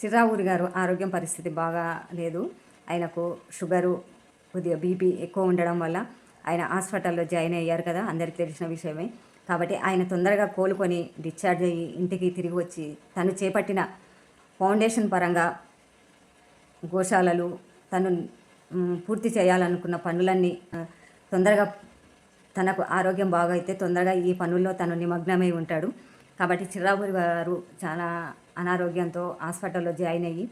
చిర్రావూరి గారు ఆరోగ్యం పరిస్థితి బాగా లేదు. ఆయనకు షుగరు కొద్దిగా బీపీ ఎక్కువ ఉండడం వల్ల ఆయన హాస్పిటల్లో జాయిన్ అయ్యారు కదా అందరికీ తెలిసిన విషయమే. కాబట్టి ఆయన తొందరగా కోలుకొని డిశ్చార్జ్ అయ్యి ఇంటికి తిరిగి వచ్చి తను చేపట్టిన ఫౌండేషన్ పరంగా గోశాలలు తను పూర్తి చేయాలనుకున్న పనులన్నీ తొందరగా తనకు ఆరోగ్యం బాగైతే తొందరగా ఈ పనుల్లో తను నిమగ్నమై ఉంటాడు. కాబట్టి చిర్రాబూరి గారు చాలా అనారోగ్యంతో హాస్పిటల్లో జాయిన్ అయ్యి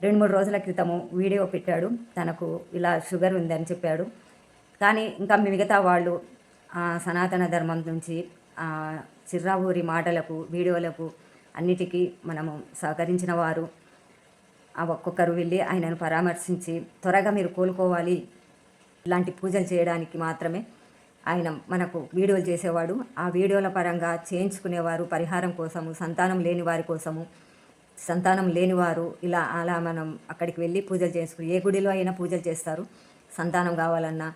రెండు మూడు రోజుల క్రితము వీడియో పెట్టాడు. తనకు ఇలా షుగర్ ఉందని చెప్పాడు. కానీ ఇంకా మిగతా వాళ్ళు సనాతన ధర్మం నుంచి చిర్రావూరి మాటలకు వీడియోలకు అన్నిటికీ మనము సహకరించిన వారు. ఆ ఒక్కొక్కరు వెళ్ళి ఆయనను పరామర్శించి త్వరగా మీరు కోలుకోవాలి. ఇలాంటి పూజలు చేయడానికి మాత్రమే ఆయన మనకు వీడియోలు చేసేవాడు. ఆ వీడియోల పరంగా చేయించుకునేవారు పరిహారం కోసము సంతానం లేని వారి కోసము సంతానం లేనివారు ఇలా అలా మనం అక్కడికి వెళ్ళి పూజలు చేసుకుని ఏ గుడిలో అయినా పూజలు చేస్తారు. సంతానం కావాలన్నా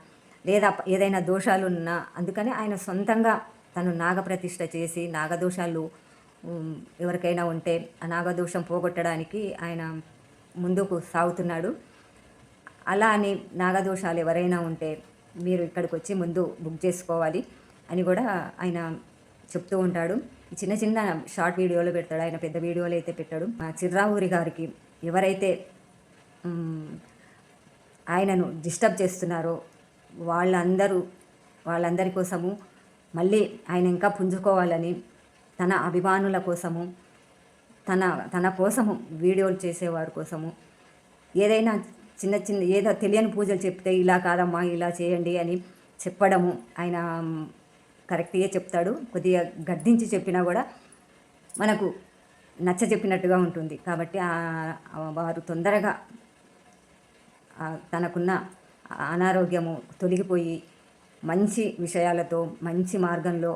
లేదా ఏదైనా దోషాలు ఉన్నా అందుకని ఆయన సొంతంగా తను నాగప్రతిష్ఠ చేసి నాగదోషాలు ఎవరికైనా ఉంటే ఆ నాగదోషం పోగొట్టడానికి ఆయన ముందుకు సాగుతున్నాడు. అలా అని నాగదోషాలు ఎవరైనా ఉంటే మీరు ఇక్కడికి వచ్చి ముందు బుక్ చేసుకోవాలి అని కూడా ఆయన చెప్తూ ఉంటాడు. చిన్న చిన్న షార్ట్ వీడియోలు పెడతాడు. ఆయన పెద్ద వీడియోలు అయితే పెట్టాడు. మా చిర్రావూరి గారికి ఎవరైతే ఆయనను డిస్టర్బ్ చేస్తున్నారో వాళ్ళందరూ వాళ్ళందరి కోసము మళ్ళీ ఆయన ఇంకా పుంజుకోవాలని తన అభిమానుల కోసము తన తన కోసము వీడియోలు చేసేవారి కోసము ఏదైనా చిన్న చిన్న ఏదో తెలియని పూజలు చెప్తే ఇలా కాదమ్మా ఇలా చేయండి అని చెప్పడము. ఆయన కరెక్ట్గా చెప్తాడు. కొద్దిగా గద్దించి చెప్పినా కూడా మనకు నచ్చ చెప్పినట్టుగా ఉంటుంది. కాబట్టి వారు తొందరగా తనకున్న అనారోగ్యము తొలగిపోయి మంచి విషయాలతో మంచి మార్గంలో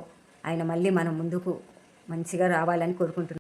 ఆయన మళ్ళీ మన ముందుకు మంచిగా రావాలని కోరుకుంటున్నాను